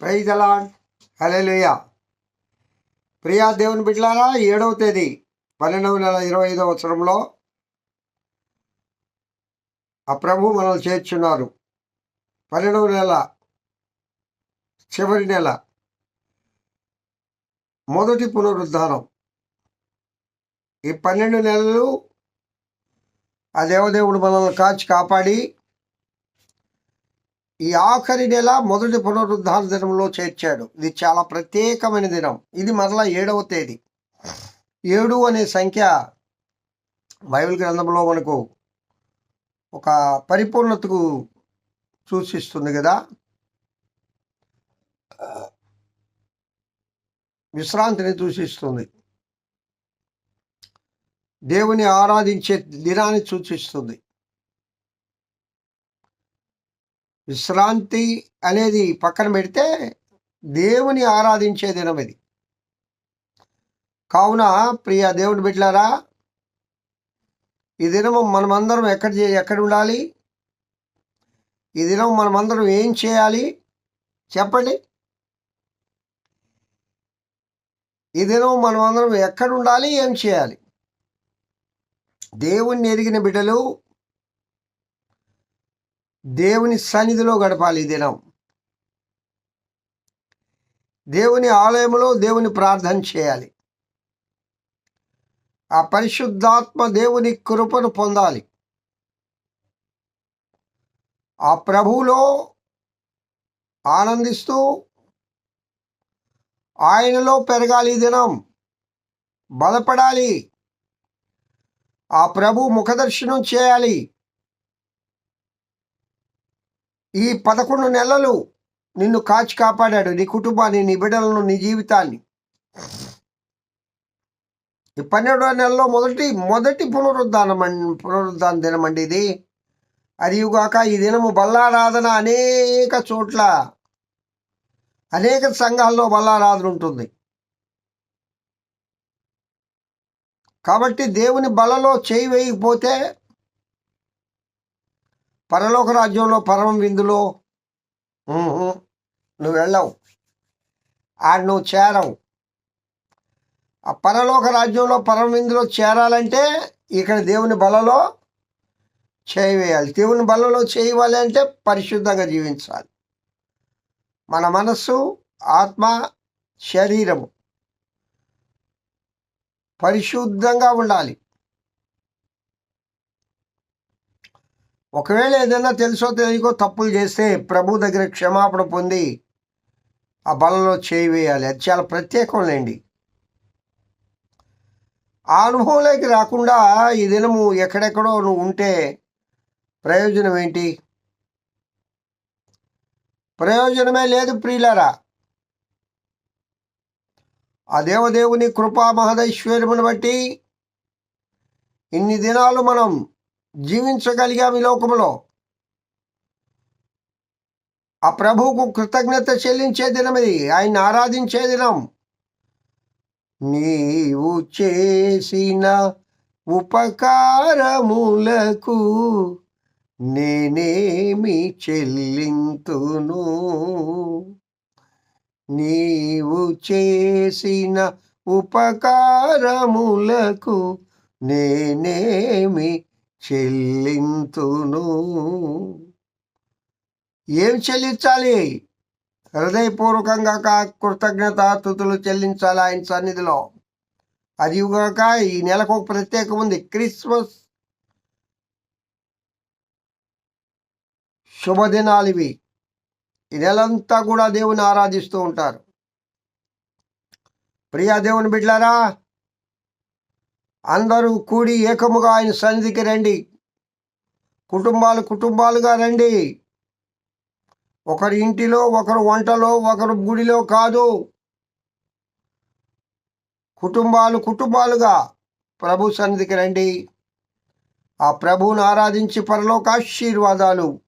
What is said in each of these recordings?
ప్రైజలా hallelujah Priya దేవుని బిడ్డలారా ఏడవ తేదీ పన్నెండవ నెల ఇరవై ఐదవ సంవత్సరంలో ఆ ప్రభు మనల్ని చేర్చున్నారు. పన్నెండవ నెల చివరి నెల మొదటి పునరుద్ధానం. ఈ పన్నెండు నెలలు ఆ దేవదేవుడు మనల్ని కాచి కాపాడి ఈ ఆఖరి నెల మొదటి పునరుద్ధార దినంలో చేర్చాడు. ఇది చాలా ప్రత్యేకమైన దినం. ఇది మరలా ఏడవ తేదీ. ఏడు అనే సంఖ్య బైబిల్ గ్రంథంలో మనకు ఒక పరిపూర్ణతకు సూచిస్తుంది కదా. విశ్రాంతిని సూచిస్తుంది. దేవుని ఆరాధించే దినాన్ని సూచిస్తుంది. విశ్రాంతి అనేది పక్కన పెడితే దేవుని ఆరాధించే దినం ఇది. కావున ప్రియ దేవుని బిడ్డలారా ఈ దినం మనమందరం ఎక్కడ చే- ఎక్కడ ఉండాలి? ఈ దినం మనమందరం ఏం చేయాలి? చెప్పండి. ఈ దినం మనమందరం ఎక్కడ ఉండాలి? ఏం చేయాలి? దేవుణ్ణి ఎరిగిన బిడ్డలు దేవుని సన్నిధిలో గడపాలి ఈ దినం. దేవుని ఆలయంలో దేవుని ప్రార్థన చేయాలి. ఆ పరిశుద్ధాత్మ దేవుని కృపను పొందాలి. ఆ ప్రభువులో ఆనందిస్తూ ఆయనలో పెరగాలి దినం. బలపడాలి. ఆ ప్రభు ముఖదర్శనం చేయాలి. ఈ పదకొండు నెలలు నిన్ను కాచి కాపాడాడు. నీ కుటుంబాన్ని నీ బిడ్డలను నీ జీవితాన్ని. ఈ పన్నెండవ నెలలో మొదటి మొదటి పునరుద్ధానం అన్- పునరుద్ధాన దినం అండి ఇది. అదిగాక ఈ దినము బల్లారాధన అనేక చోట్ల అనేక సంఘాల్లో బల్లారాధన ఉంటుంది. కాబట్టి దేవుని బలలో చేయి వేయకపోతే పరలోక రాజ్యంలో పరమ విందులో నువ్వు వెళ్ళవు. ఆడ నువ్వు చేరవు. ఆ పరలోక రాజ్యంలో పరమ విందులో చేరాలంటే ఇక్కడ దేవుని బలలో చేయి వేయాలి దేవుని బలలో చేయవాలి అంటే పరిశుద్ధంగా జీవించాలి. మన మనస్సు ఆత్మ శరీరము పరిశుద్ధంగా ఉండాలి. ఒకవేళ ఏదైనా తెలుసో తెలియకో తప్పులు చేస్తే ప్రభు దగ్గర క్షమాపణ పొంది ఆ బలలో చేయి వేయాలి. అది చాలా ప్రత్యేకంలేండి ఆ అనుభవంలోకి రాకుండా ఈ దినము ఎక్కడెక్కడో నువ్వు ఉంటే ప్రయోజనం ఏంటి? ప్రయోజనమే లేదు ప్రియులారా. ఆ దేవదేవుని కృపా మహదైశ్వర్యమును బట్టి ఇన్ని దినాలు మనం జీవించగలిగాం ఈ లోకములో. ఆ ప్రభువుకు కృతజ్ఞత చెల్లించే దినం ఇది. ఆయన్ని ఆరాధించే దినం. నీవు చేసిన ఉపకారములకు నేనేమి చెల్లింతును? నీవు చేసిన ఉపకారములకు నేనేమి చెల్లింతును. ఏం చెల్లించాలి? హృదయపూర్వకంగా కా- కృతజ్ఞతాతుతులు చెల్లించాలి ఆయన సన్నిధిలో. అది కాక ఈ నెలకు ఒక ప్రత్యేకం ఉంది. క్రిస్మస్ శుభదినాలు ఇవి ఈ నెలంతా కూడా దేవుని ఆరాధిస్తూ ఉంటారు. ప్రియా దేవుని బిడ్లారా అందరూ కూడి ఏకముగా ఆయన సన్నిధికి రండి. కుటుంబాలు కుటుంబాలుగా రండి. ఒకరి ఇంటిలో ఒకరు వంటలో ఒకరు గుడిలో కాదు. కుటుంబాలు కుటుంబాలుగా ప్రభు సన్నిధికి రండి. ఆ ప్రభువును ఆరాధించి పరలోక ఆశీర్వాదాలు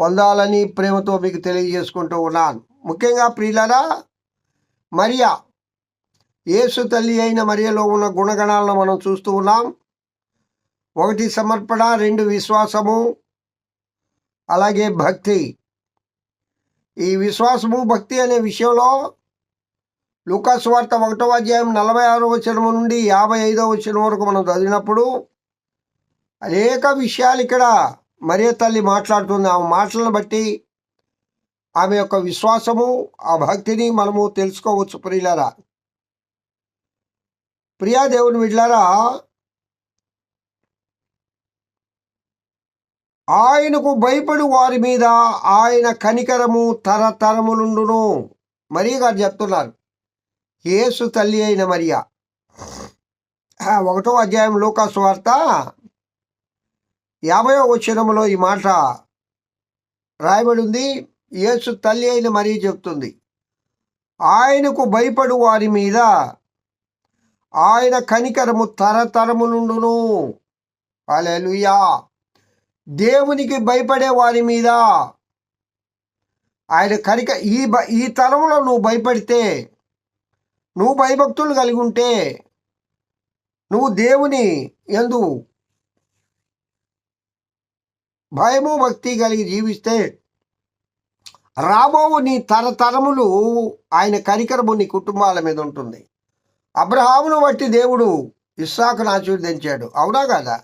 పొందాలని ప్రేమతో మీకు తెలియజేసుకుంటూ ఉన్నాను. ముఖ్యంగా ప్రియులరా మరియా యేసు తల్లి అయిన మరియలో ఉన్న గుణగణాలను మనం చూస్తూ ఉన్నాం. ఒకటి సమర్పణ రెండు విశ్వాసము అలాగే భక్తి. ఈ విశ్వాసము భక్తి అనే విషయంలో లూకాసు వార్త ఒకటో అధ్యాయం నలభై ఆరో వచనం నుండి యాభై ఐదో వచనం వరకు మనం చదివినప్పుడు అనేక విషయాలు ఇక్కడ మరియ తల్లి మాట్లాడుతుంది. ఆమె మాటలను బట్టి ఆమె యొక్క విశ్వాసము ఆ భక్తిని మనము తెలుసుకోవచ్చు ప్రియులరా. ప్రియా దేవుని బిడ్లారా ఆయనకు భయపడు వారి మీద ఆయన కనికరము తరతరములుండును మరియ గారు చెప్తున్నారు. యేసు తల్లి అయిన మరియా. ఒకటో అధ్యాయం లోకాసు వార్త యాభైవ వచనములో ఈ మాట రాయబడి ఉంది యేసు తల్లి అయిన మరీ చెప్తుంది. ఆయనకు భయపడు వారి మీద ఆయన కనికరము తరతరములుండును అలెలుయా దేవునికి భయపడే వారి మీద ఆయన కనిక ఈ ఈ తరంలో నువ్వు భయపడితే నువ్వు భయభక్తులు కలిగి ఉంటే నువ్వు దేవుని ఎందు భయము భక్తి కలిగి జీవిస్తే రాబో నీ తరతరములు ఆయన కనికరము నీ కుటుంబాల మీద ఉంటుంది. అబ్రహామును బట్టి దేవుడు ఇస్సాకును ఆశీర్వదించాడు. అవునా కదా?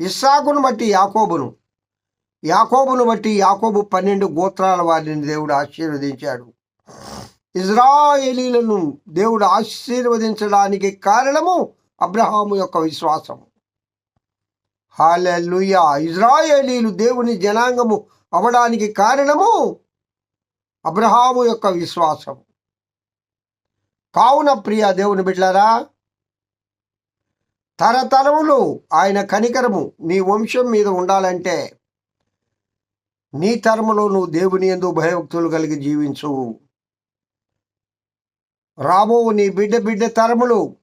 ఇస్సాకును బట్టి యాకోబును. యాకోబును బట్టి యాకోబు పన్నెండు గోత్రాల వారిని దేవుడు ఆశీర్వదించాడు. ఇజ్రాయేలీలను దేవుడు ఆశీర్వదించడానికి కారణము అబ్రహాము యొక్క విశ్వాసం హాలూయా ఇజ్రాయేలీలు దేవుని జనాంగము అవడానికి కారణము అబ్రహాము యొక్క విశ్వాసం కావున ప్రియ దేవుని బిడ్డలారా తరతరములు ఆయన కనికరము నీ వంశం మీద ఉండాలంటే నీ తరములో నువ్వు దేవుని ఎందు భయభక్తులు కలిగి జీవించు. రాబో నీ బిడ్డ బిడ్డ తరములు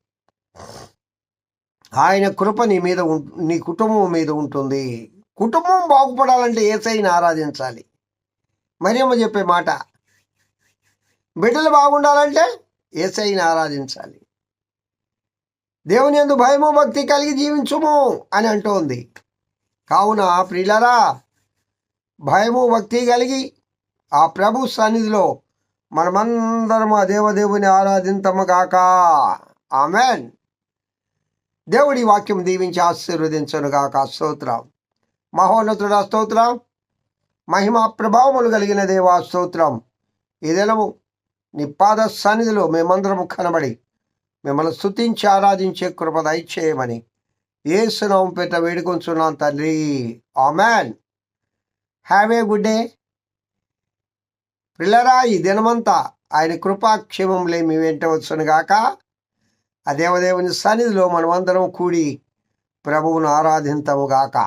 ఆయన కృప నీ మీద ఉం- నీ కుటుంబం మీద ఉంటుంది. కుటుంబం బాగుపడాలంటే ఏసైని ఆరాధించాలి. మరియమ్మ చెప్పే మాట బిడ్డలు బాగుండాలంటే ఏసైని ఆరాధించాలి. దేవుని ఎందు భయము భక్తి కలిగి జీవించుము అని అంటోంది. కావున ప్రియులరా భయము భక్తి కలిగి ఆ ప్రభు సన్నిధిలో మనమందరం ఆ దేవదేవుని ఆరాధింతము గాక. ఆమెన్. దేవుడి వాక్యం దీవించి ఆశీర్వదించను గాక. స్తోత్రం. మహోన్నతుడ స్తోత్రం. మహిమా ప్రభావములు కలిగిన దేవా స్తోత్రం. ఇదెలము నీ పాద సన్నిధిలో మేమందరం కనబడి మిమ్మల్ని స్తుతించి ఆరాధించే కృప దయచేయమని ఏసునామం పేట వేడుకొంచున్నాను తండ్రి man have a good day పిల్లరా ఈ దినమంతా ఆయన కృపాక్షేమంలే మీ వెంట వచ్చును గాక ఆ దేవదేవుని సన్నిధిలో మనమందరం కూడి ప్రభువును ఆరాధింతము గాక.